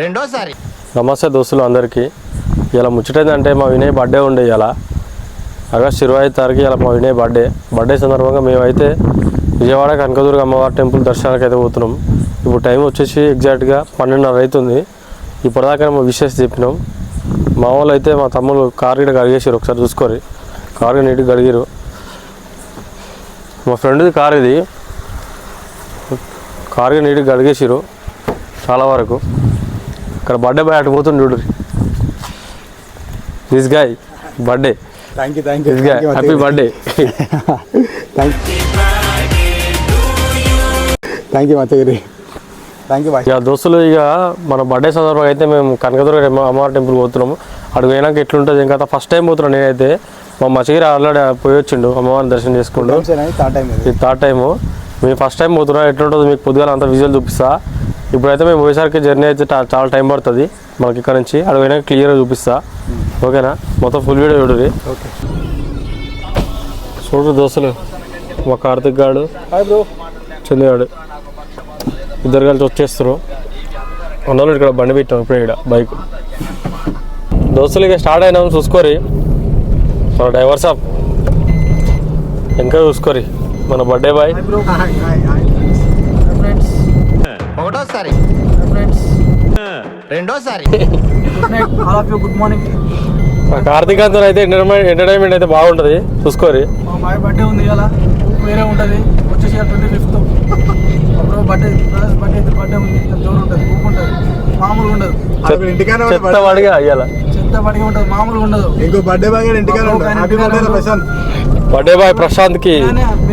రెండోసారి. నమస్తే దోస్తులు అందరికీ. ఇలా ముచ్చటైందంటే మా వినయ్ బర్త్డే ఉండే ఇలా ఆగస్ట్ ఇరవై ఐదు తారీఖు ఇలా మా వినయ్ బర్త్డే బర్త్డే సందర్భంగా మేమైతే విజయవాడ కనకదుర్గ అమ్మవారి టెంపుల్ దర్శనానికి అయితే పోతున్నాం. ఇప్పుడు టైం వచ్చేసి ఎగ్జాక్ట్గా పన్నెండున్నర అవుతుంది. ఇప్పటిదాకా మా విషెస్ చెప్పినాం. మా వాళ్ళు అయితే మా తమ్ముడు కార్ గిడ కడిగేసారు ఒకసారి చూసుకోరు కార్ కూడా నీట్గా కడిగారు మా ఫ్రెండ్ది కార్ ఇది. కార్ కూడా నీట్గా కడిగేసారు చాలా వరకు. ఇక్కడ బర్త్డే బాయ్ అటు పోతుంది చూడు. This guy birthday thank you thank this guy happy birthday thank you Machagiri thank you bye ఇక దోస్తులు ఇక మన బర్త్డే సందర్భంగా అయితే మేము కనకదుర్గ అమ్మ- అమ్మవారి టెంపుల్ పోతున్నాము. అడుగు పోయినాక ఎట్లుంటుంది? ఇంకా ఫస్ట్ టైం పోతున్నాను నేనైతే. మా మచ్చగిరి ఆల్రెడీ పోయి వచ్చిండు అమ్మవారిని దర్శనం చేసుకుంటూ థర్డ్ టైం ఇది. ఇది థర్డ్ టైము మేము ఫస్ట్ టైం పోతున్నాం ఎట్లుంటుందో మీకు పొద్దుగాల అంత విజువల్ చూపిస్తా. ఇప్పుడైతే మేము పోయేసరికి జర్నీ అయితే చాలా టైం పడుతుంది. మనకి ఇక్కడ నుంచి అడుగు పోయినాక క్లియర్గా చూపిస్తా. ఓకేనా? మొత్తం ఫుల్ వీడియో చూడరి ఓకే. చూడు దోస్తులు మా కార్తిక్ గాడు చంద్రగాడు ఇద్దరు కలిసి వచ్చేస్తారు అందులో ఇక్కడ బండి పెట్టాం ఇప్పుడు ఇక్కడ బైక్. దోస్తులు ఇక స్టార్ట్ అయినాం చూసుకోరి మన డ్రైవర్ సాబ్ ఇంకా చూసుకోరి మన బర్త్డే బాయ్. రెండోసారి. గుడ్ మార్నింగ్ కార్తీక్ అంతా అయితే ఎంటర్టైన్మెంట్ ఎంటర్టైన్మెంట్ అయితే బాగుంటుంది. చూసుకోరి. మా బాయ్ బర్త్డే ఉంది ఇలా వేరే ఉంటుంది. వచ్చేసి ట్వంటీ ఫిఫ్త్ అప్పుడు బర్త్డే బ్రదర్స్ బర్త్డే అయితే బర్త్డే ఉంది. జోరు ఉంటుంది. ఊపు ఉంటుంది. మామూలుగా ఉండదు. చెత్త- చెత్త వాడిగా అయ్యాల చెత్త పడిగా ఉంటుంది. మామూలుగా ఉండదు. ఇంకో బర్త్డే బాయ్ ఇంటికాడ బర్త్డే ఉన్నాడు. ప్రశాంత్. బర్త్డే బాయ్ ప్రశాంత్కి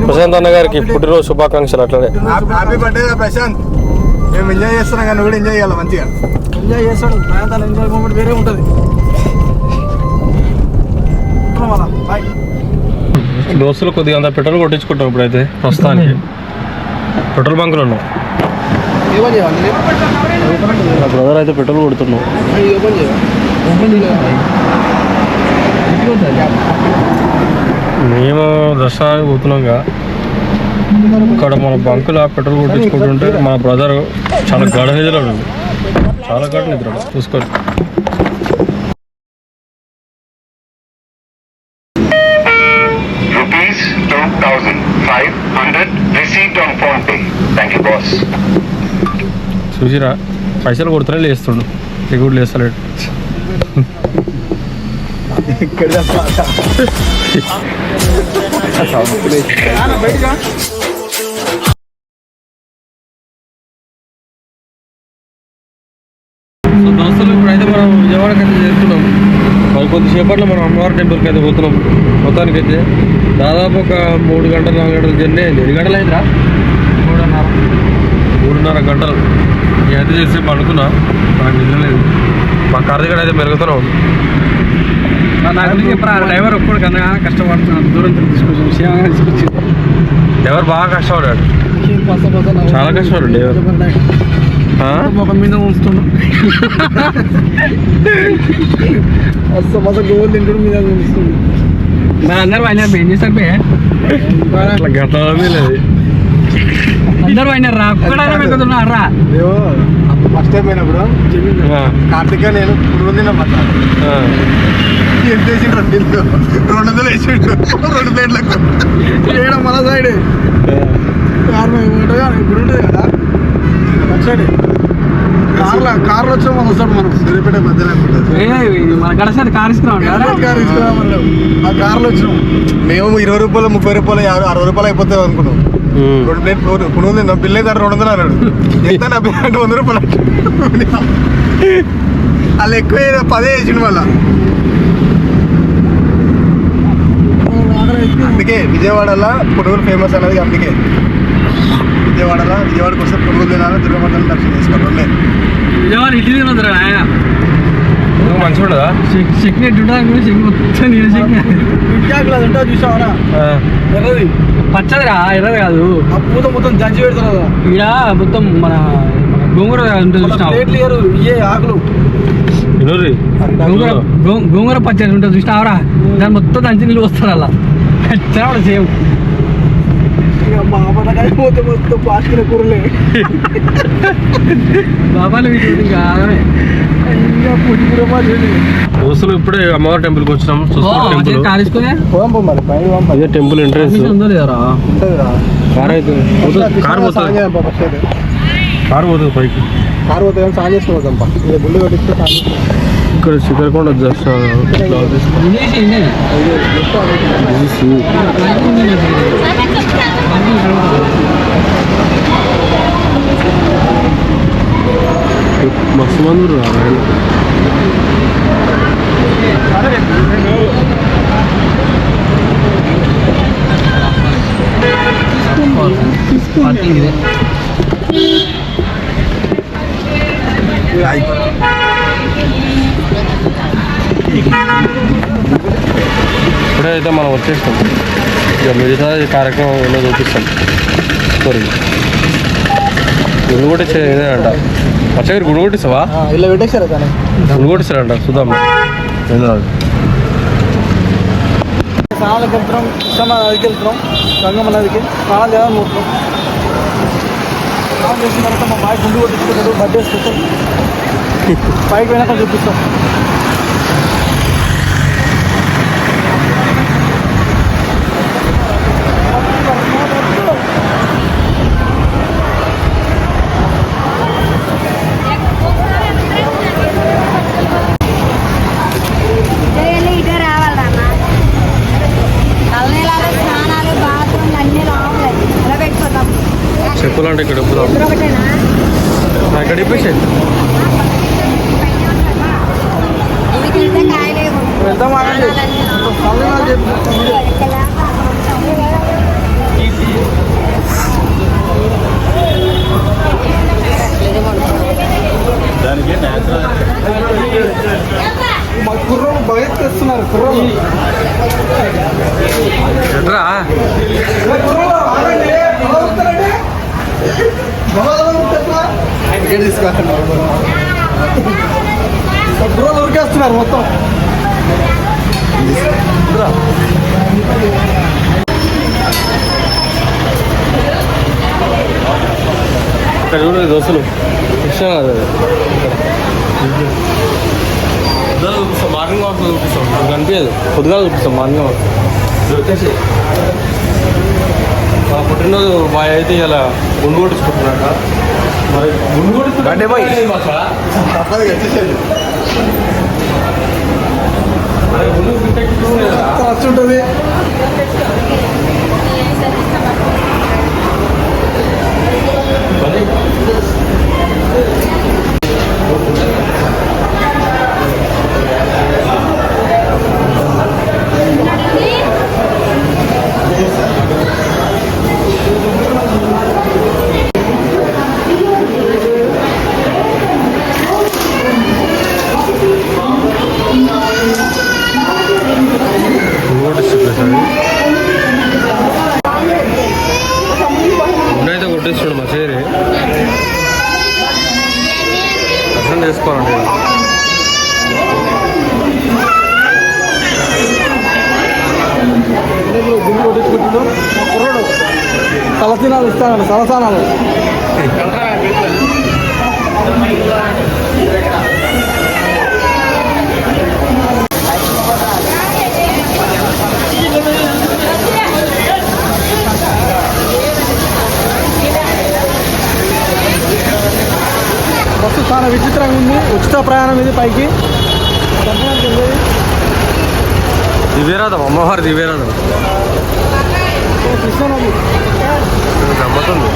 ప్రశాంత్ అన్న గారికి పుట్టినరోజు శుభాకాంక్షలు అట్లనే. Happy birthday Prashanth. మేము ఎంజాయ్ చేస్తున్నాం కానీ కూడా ఎంజాయ్ చేయాలి మంచిగా. ఎంజాయ్ చేస్తాడు. తన ఎంజాయ్ మూమెంట్ వేరే ఉంటుంది. దోస్తులు కొద్దిగా అంత పెట్రోల్ కొట్టించుకుంటాం ఇప్పుడైతే ప్రస్తుతానికి. పెట్రోల్ బంకులు ఉన్నాం. బ్రదర్ అయితే పెట్రోల్ కొడుతున్నాం మేము దర్శనానికి పోతున్నాంగా ఇక్కడ మన బంకులో పెట్రోల్ కొట్టించుకుంటుంటే మా బ్రదర్ చాలా గడ నిద్ర చాలా గడ నిద్ర చూసుకోండి. Rupees 2500 received on phone pay. Thank you boss. చూసిరా పైసలు కొడుతూనే లేస్తుండు. ఇక కూడా లేస్తలేడు. సో దోస్తులు ఇప్పుడైతే మనం విజయవాడకి అయితే చేస్తున్నాం మరి కొద్దిసేపట్లో మనం అమ్మవారి టెంపుల్కి అయితే పోతున్నాం. మొత్తానికి అయితే దాదాపు ఒక మూడు గంటలు నాలుగు గంటలు జర్నీ అయింది. ఎన్ని గంటలు అయిందిరా? మూడున్నర. మూడున్నర గంటలు. ఎంత చేసి అనుకున్నా నాకు నిద్రలేదు మా కార్తీక్ అయితే మెరుగుతూనే ఉంది. నాకు చెప్పరా? డ్రైవర్ ఒప్పుడు కన్నా కష్టపడుతున్నాను దూరం తీసుకొచ్చి విషయంగా ఎవరు బాగా కష్టపడాడు? చాలా కష్టపడ్డాడు డ్రైవర్. ముఖం మీద ఉంచుతుండు మస్తు మస్తు గోల్ తింటుడు మీద ఉంచుతుంది మరి అందరూ అయినా ఏం చేస్తారు గట్లనే లేదు అందరూ రా పెట్టుతున్నా రా. ఫస్ట్ టైం పోయినప్పుడు కార్తిక్ నేను పురుగు తిన్నాం. ఎంత వేసిండు రెండు రెండు వందలు వేసిండు రెండు ప్లేట్లకు చేయడం మన సైడ్ కారు ఉంటుంది కదా ఇప్పుడు ఉంటుంది కదా. సైడ్ కార్లో కార్లో వచ్చాం మనం వస్తాడు మనం. సూర్యపేట మధ్యలో మన కార్ ఇస్తున్నాం ఆ కార్లో వచ్చినాం. మేము ఇరవై రూపాయలు ముప్పై రూపాయలు అరవై రూపాయలు అయిపోతాయి అనుకున్నాం. రెండు ప్లేట్ పునుగు తిన్నాం బిల్ అయితే రెండు వందలు అన్నాడు. ఎంత నా బిల్ అంటే వంద రూపాయలు వాళ్ళు ఎక్కువ పదే వేసిండు మళ్ళా. అందుకే విజయవాడలో పునుగులు ఫేమస్ అనేది అందుకే. విజయవాడలో విజయవాడకి వస్తే పునుగులు తినాలి దుర్గమండలం దర్శనం చేసుకోవాలి. విజయవాడ ఇడ్లీ మంచిగా ఉండదా? చెక్కి ఎట్టుంటా చెక్కి మొత్తం నేను చెక్కి ఇడ్లాకులు అది ఉంటుంది చూసావరా. ఎర్రది. పచ్చదిరా ఎర్రది కాదు. ఆ పూత మొత్తం దంచి పెడతారు ఇక మొత్తం మన గోంగూర ఉంటుంది చూసినావు? ఇయ్యే ఆకులు. గోంగూర గోంగూర పచ్చడి ఉంటుంది చూసినావరా దాన్ని మొత్తం దంచి నీళ్ళు వస్తారు అలా. ఖచ్చితంగా సేమ్ ఇక మా పథకాయ పోతే మొత్తం పాసుకునే కూరలే. బాబాలు దోస్తులు ఇప్పుడే అమ్మవారి టెంపుల్కి వచ్చినాం. పోదాం అదే టెంపుల్. ఎంట్రన్స్ కార్ అయితే కార్ పోతుంది. కార్ పోతుంది పైకి. కారు పోతే కానీ సాయం చేస్తూ పోతాం పా. ఇక గుండె కొట్టిస్తే చేస్తాం. ఇక్కడ శిఖరకొండ దర్శనం మస్తు మంది ఉన్నారు ఆయన అయితే మనం వచ్చేస్తాం. ఇక మిగతా ఈ కార్యక్రమం ఎన్నో చూపిస్తాం. స్టోరీ గుడి కొట్టించే ఇదే అంట. పచ్చగారి గుడి కొట్టిస్తావా? ఆ, ఇలా పెట్టేశారు కానీ. గుడి కొట్టిస్తారంట. చూద్దాం. స్నానాలకు వెళ్తున్నాం కృష్ణమ్మ నదికి వెళ్తున్నాం గంగమ్మ నదికి. స్నానం చేయాలని పోతున్నాం స్నానం చేసిన తర్వాత మా బాయ్ గుండు కొట్టించుకుంటాడు బర్త్డే స్పెషల్ పైకి పోయినాక చూపిస్తాం. అంటే ఇక్కడ ఒకటేనా ఇక్కడ కాయలేవు వెళ్తాం ఆగండి తలనీలాలు చేపిస్తాం. మా కుర్రోలు బయట తెస్తున్నారు కుర్రోలు ఎట్రా కుర్రోలు తీసుకోండి కుర్రోలు ఉరికేస్తున్నారు మొత్తం. ఇక్కడ కృష్ణ అది. పొద్దుగా చూపిస్తాం. మార్నింగ్ వాక్ చూపిస్తాం. కనిపించదు పొద్దుగా చూపిస్తాం మార్నింగ్ వాక్. వచ్చేసి మా పుట్టినరోజు మా అయితే ఇలా గుండు కొట్టించుకుంటున్నాక మరి గుండు కొట్టించుకుంటే తప్పదు వచ్చేసేది మరి? కాదు. మా కుర్రోడు. తలసీనాలు ఇస్తానండి తలసానాలు. బస్సు చాలా విచిత్రంగా ఉంది. ఉచిత ప్రయాణం ఇది పైకి. దివ్యరాధం అమ్మవారి దివ్యరాధం. కృష్ణనది గమ్మతుంది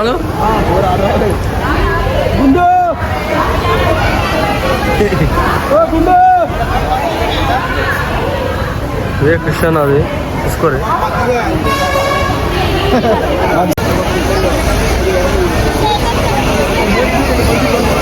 అది గుండు గుండు ఇదే క్రిస్టియన్ అది you.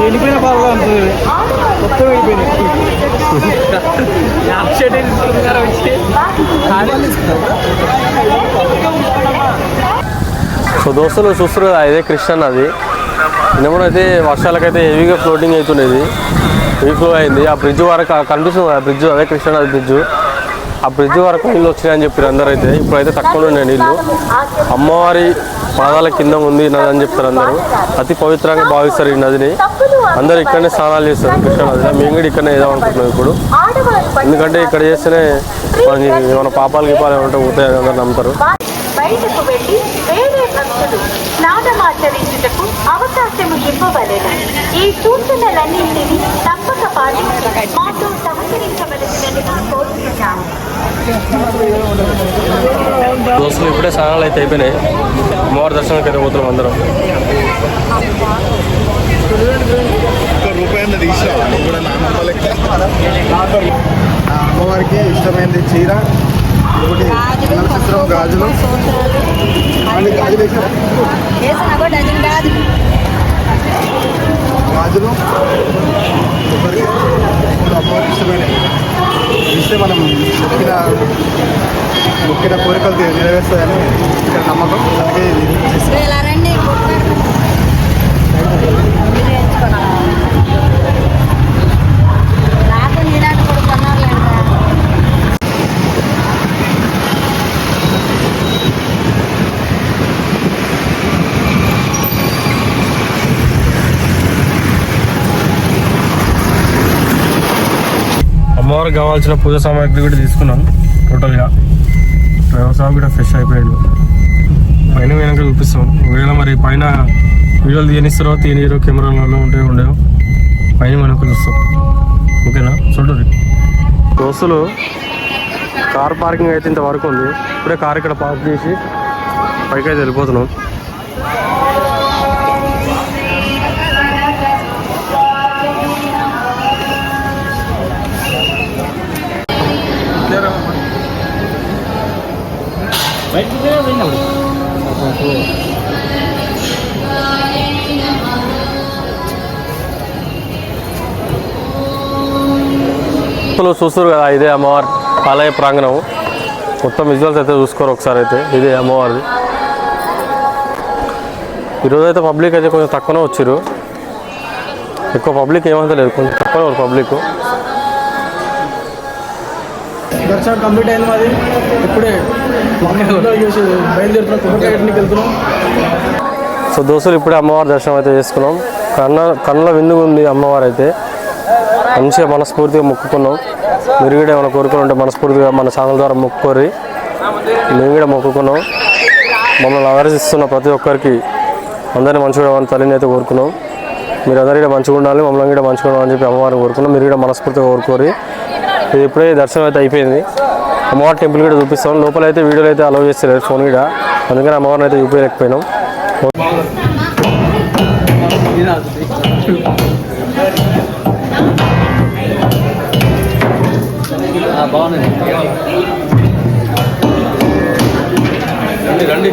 అలాగే చిన్న బాగా ఉంటుంది మొత్తం వెళ్ళిపోయింది సో దోస్తులు చూస్తారు కదా ఇదే క్రిస్టియన్ అది. నిన్నమనైతే వర్షాలకైతే హెవీగా ఫ్లోటింగ్ అవుతున్నది. హెవీ ఫ్లో అయింది. ఆ బ్రిడ్జ్ వరకు కనిపిస్తుంది ఆ బ్రిడ్జ్ అదే కృష్ణ నది బ్రిడ్జ్ ఆ బ్రిడ్జ్ వరకు నీళ్ళు వచ్చినాయని చెప్పారు అందరూ అయితే ఇప్పుడైతే తక్కువ ఉన్నాయి నీళ్ళు. అమ్మవారి పాదాల కింద ఉంది నది అని చెప్తారు అందరూ. అతి పవిత్రంగా భావిస్తారు ఈ నదిని. అందరూ ఇక్కడనే స్నానాలు చేస్తారు కృష్ణ నదిలో. మేము కూడా ఇక్కడనే వేద్దాం అనుకుంటున్నాం ఇప్పుడు. ఎందుకంటే ఇక్కడ చేస్తేనే మనకి ఏమైనా పాపాలు గీపాలు ఏమంటే పోతాయని అందరు నమ్ముతారు. భక్తులు స్నానమాచరించుటకు అవకాశం ఇవ్వవలెను. ఈ సూచనలన్నింటినీ తప్పక పాటించి మాతో సహకరించవలసినదిగా కోరుతున్నాము దోస్తులు ఇప్పుడే స్నానాలు అయితే అయిపోయినాయి. అమ్మవారి దర్శనానికి అయితే పోతున్నాం అందరం. అమ్మవారికి ఇష్టమైనది చీర. ఒకటి నక్షత్రం గాజులు. అన్ని గాజులు గాజులు. ఒకరికి ఇష్టమైనవి ఇస్తే మనం మొక్కిన మొక్కిన కోరికలు నెరవేరుస్తాయని ఇక్కడ నమ్మకం. అలాగే ఇది చేస్తాం. ఇలా రండి నాకు నీలాంటి కూడా కొన్నారు అమ్మవారికి కావాల్సిన పూజ సామాగ్రి కూడా తీసుకున్నాం టోటల్గా వ్యవసాయం కూడా ఫ్రెష్ అయిపోయాడు పైన వెనక చూపిస్తాం. ఒకవేళ మరి పైన వీడియోలు తీయనిస్తారో తీయనిరో కెమెరాలలో ఉంటే ఉండేవో. పైన మనకు చూస్తాం. ఓకేనా? చూడండి. దోస్తులు కార్ పార్కింగ్ అయితే ఇంతవరకు ఉంది. ఇప్పుడే కార్ ఇక్కడ పార్క్ చేసి పైకి అయితే వెళ్ళిపోతున్నాం. భక్తులు చూస్తారు కదా ఇదే అమ్మవారి ఆలయ ప్రాంగణం. మొత్తం విజువల్స్ అయితే చూసుకోరు ఒకసారి అయితే ఇదే అమ్మవారిది. ఈరోజు అయితే పబ్లిక్ అయితే కొంచెం తక్కువనే వచ్చారు ఎక్కువ పబ్లిక్ ఏమంత లేదు కొంచెం తక్కువ పబ్లిక్ దర్శనం కంప్లీట్ అయింది మాది. ఇప్పుడే చేసి బయలుదేరుతున్నాం వెళ్తున్నాం. సో దోస్తులు ఇప్పుడే అమ్మవారి దర్శనం అయితే చేసుకున్నాం. కన్న కన్నుల విందుగా ఉంది అమ్మవారు అయితే. మంచిగా మనస్ఫూర్తిగా మొక్కుకున్నాం. మీరు కూడా ఏమైనా కోరుకుని ఉంటే మనస్ఫూర్తిగా మన ఛానల్ ద్వారా మొక్కుకోరి మేము కూడా మొక్కుకున్నాం. మమ్మల్ని ఆదర్శిస్తున్న ప్రతి ఒక్కరికి అందరినీ మంచిగా మన తల్లిని అయితే కోరుకున్నాం. మీరు అందరూ కూడా మంచిగా ఉండాలి మమ్మల్ని కూడా మంచిగా ఉండాలని చెప్పి అమ్మవారిని కోరుకున్నాం. మీరు కూడా మనస్ఫూర్తిగా కోరుకోరి ఇది ఇప్పుడే దర్శనం అయితే అయిపోయింది. అమ్మవారి టెంపుల్ కూడా చూపిస్తాం. లోపల అయితే వీడియోలు అయితే అలౌ చేస్తారు ఫోన్ కూడా. అందుకని అమ్మవారిని అయితే చూపించలేకపోయినాం బాగుంది రండి రండి.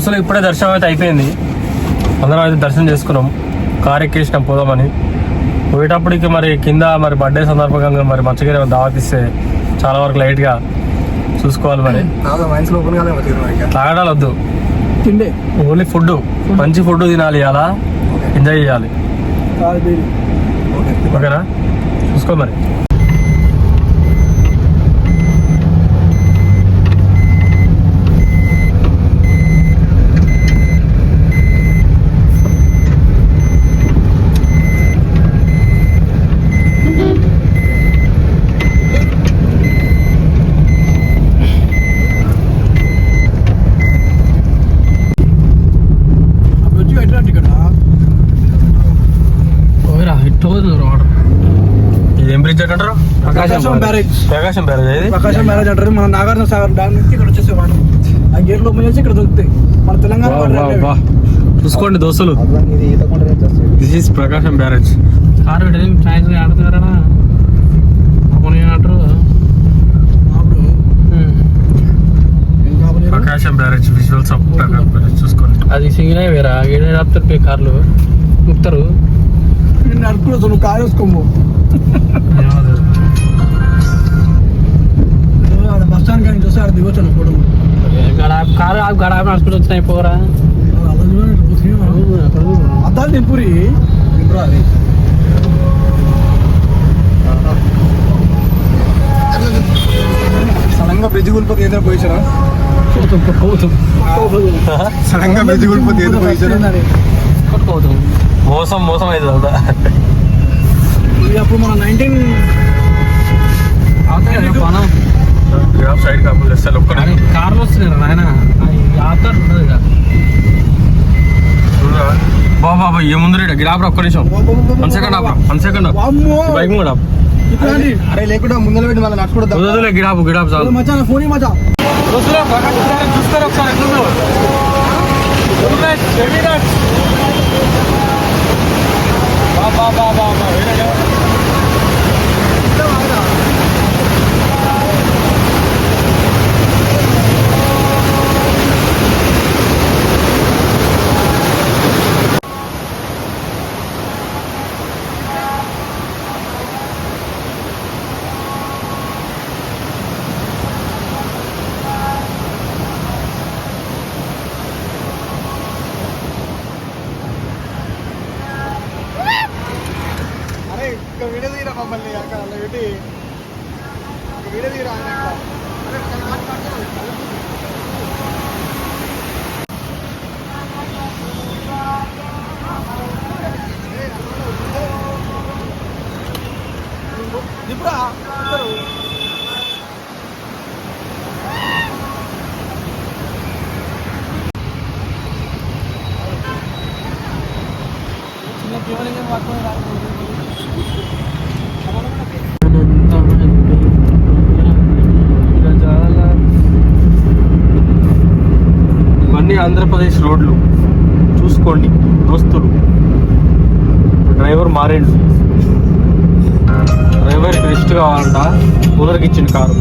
దోస్తులు ఇప్పుడే దర్శనం అయితే అయిపోయింది. అందరం అయితే దర్శనం చేసుకున్నాం. కార్ ఎక్కేసినాం పోదామని. పోయేటప్పటికి మరి కింద మరి బర్త్డే సందర్భంగా మరి మచ్చగిరి దావతిస్తే చాలా వరకు లైట్గా చూసుకోవాలి మరి. తాగడాలు వద్దు. తిండే. ఓన్లీ ఫుడ్ మంచి ఫుడ్ తినాలి అలా ఎంజాయ్ చేయాలి. ఓకేనా? చూసుకో మరి వచ్చి పెట్టినట్టు ఇక్కడ ఓరా హిట్ అవుతుంది వాటర్ ఇదేం బ్రిడ్జ్ అంటారు ప్రకాశం బ్యారేజ్. ప్రకాశం బ్యారేజ్ ఇది ప్రకాశం బ్యారేజ్ అంటారు. మన నాగార్జున సాగర్ డ్యామ్ నుంచి ఇక్కడ వచ్చేసే వాటర్ ఆ గేట్ లోపల నుంచి ఇక్కడ దొరుకుతాయి. మన తెలంగాణ. చూసుకోండి దోస్తులు. This is Prakasam barrage. Car పెట్టేది ఛాన్స్ ఆడుతున్నారా? అమ్మని ఆడరు? అప్పుడు డైరెక్ట్ విజువల్స్ చూసుకోండి. అది సింగిల్ వేరా ఏడే రాత్రి పోయి కార్లు. ముక్తారు నేను నడుపులో నువ్వు కారు వేసుకోము బస్ స్టాండ్ కానీ చూస్తే ఆడ దిగొచ్చాను ఫోటో గడ కారు ఆ గడ హాస్పిటల్ వచ్చినాయి పోరా. అద్దాలు దింపురి దింపురా అది. సడన్గా బ్రిడ్జ్ కూలిపోతే ఏదో పోయిచారా పోతాం, పోతాం. సడన్గా బ్రిడ్జ్ కూలిపోతే ఏదో పోయిచారా మోసం మోసం అవుతుంది అంతా. అప్పుడు మన నైన్టీన్ మనం సైడ్ కాకుండా ఒక్కడే అని కార్లు వస్తున్నాయి నాయన. ఆధార్ ఉండదు ఇక బాబా బాబా ఏముంది రేట గిరాబరా ఒక్క నిమిషం. వన్ సెకండ్ ఆపరా వన్ సెకండ్ బైక్ కూడా అరే లేకుండా ముందర పెట్టి మళ్ళీ నడుచుకుంటా వదలే గిరాబు గిరాబు చాలు. మచ్చా నా ఫోన్ మచ్చా. చూస్తారు ఒకసారి ఎట్లుందో? బాబా బాబా అరే ఇక్కడ వీడియో తీరా మమ్మల్ని అక్కడ అలా పెట్టి ఒక వీడియో తీరా ఆయన ఇక్కడ. అరే, ఇక్కడ కాదు, కాదు, కాదు. దింపురా ఇద్దరు. చిన్న శివలింగం పట్టుకొని రాకపోతే ఇవన్నీ ఆంధ్రప్రదేశ్ రోడ్లు చూసుకోండి దోస్తులు. డ్రైవర్ మారేండు. డ్రైవర్ రెస్ట్ కావాలంట కూలర్కి ఇచ్చిన కారు.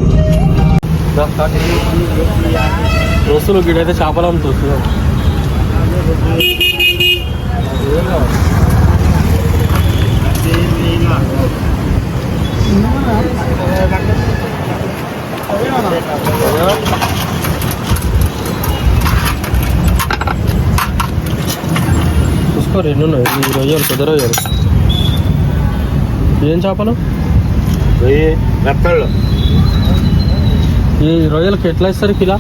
దోస్తులు వీడైతే చేపలు అమ్ముతుంది Yeah. రెండు ఉన్నాయి ఈ రొయ్యలు పెద్ద రొయ్యలు ఏం చేపలు? మెత్తళ్ళు ఈ రొయ్యలకి ఎట్లా ఇస్తారు కిలా?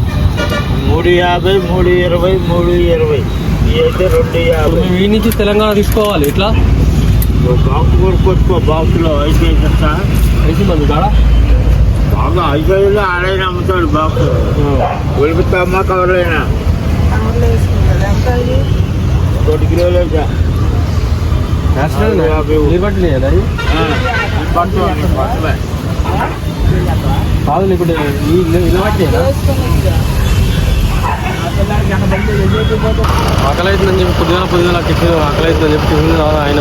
మూడు యాభై మూడు ఇరవై మూడు ఇరవై. అయితే రెండు యాభై. ఈ నుంచి తెలంగాణ తీసుకోవాలి ఎట్లా? బాక్స్ కొట్టుకో బాక్స్లో అయితే చెప్తా. అయితే మంది కాడ? బాగా ఐదు ఆడైనా అమ్ముతాడు బాక్స్ ఉలిపిస్తామా కవర్లైనా కోటి కిలోలు అయితే యాభై. లిబర్టీ లేదా ఇది? పట్టు అని పట్టులే. కాదు ఇప్పుడు ఈ నిలబట్టేనా ఆకలి అవుతుందని చెప్పి పొద్దున పొద్దున టిఫిన్ ఆకలి అవుతుందని చెప్పి టిఫిన్ ఆయన.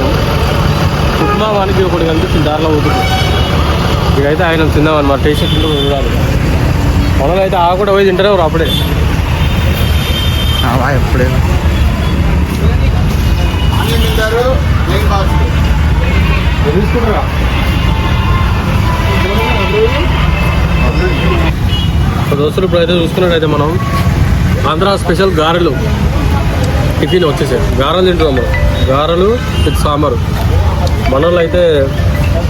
ఉప్మా వానికి ఒకటి కనిపించింది దారిలో ఊదుకు ఇకైతే ఆయన తిందామని మా టేస్ట్ తింటూ చూడాలి. మనలో అయితే ఆ కూడా పోయి తింటారే అప్పుడే. ఎప్పుడైనా. బాక్స్ తీసుకుంటారా? దోస్తులు ఇప్పుడు అయితే చూసుకున్నట్టయితే మనం ఆంధ్ర స్పెషల్ గారెలు టిఫిన్ వచ్చేసాయి. గారెలు తింటున్నాం మనం. గారెలు విత్ సాంబారు. మన వాళ్ళు అయితే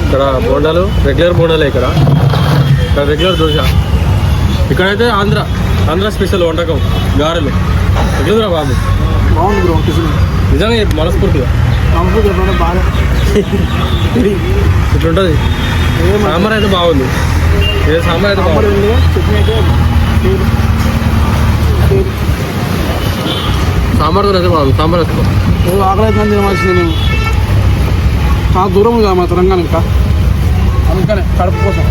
ఇక్కడ బోండాలు రెగ్యులర్ బోండాలే ఇక్కడ. ఇక్కడ రెగ్యులర్ దోశ. ఇక్కడైతే ఆంధ్ర ఆంధ్ర స్పెషల్ వంటకం గారెలు. ఎట్లుందిరా బాబు? బాగుంది బ్రో నిజంగా మనస్ఫూర్తిగా. కంఫర్ట్ చెప్పడం బాగా ఇట్లుంటుంది. సాంబార్ అయితే బాగుంది. ఏ సాంబార్ అయితే బాగుంది. ఉంది అయితే సాంబార్ కూడా అయితే బాగుంది. సాంబార్ వేసుకో ఆకలి అయితే తినవలసింది నేను. చాలా దూరం కదా మా తెలంగాణ ఇంకా. అందుకనే కడుపు కోసం.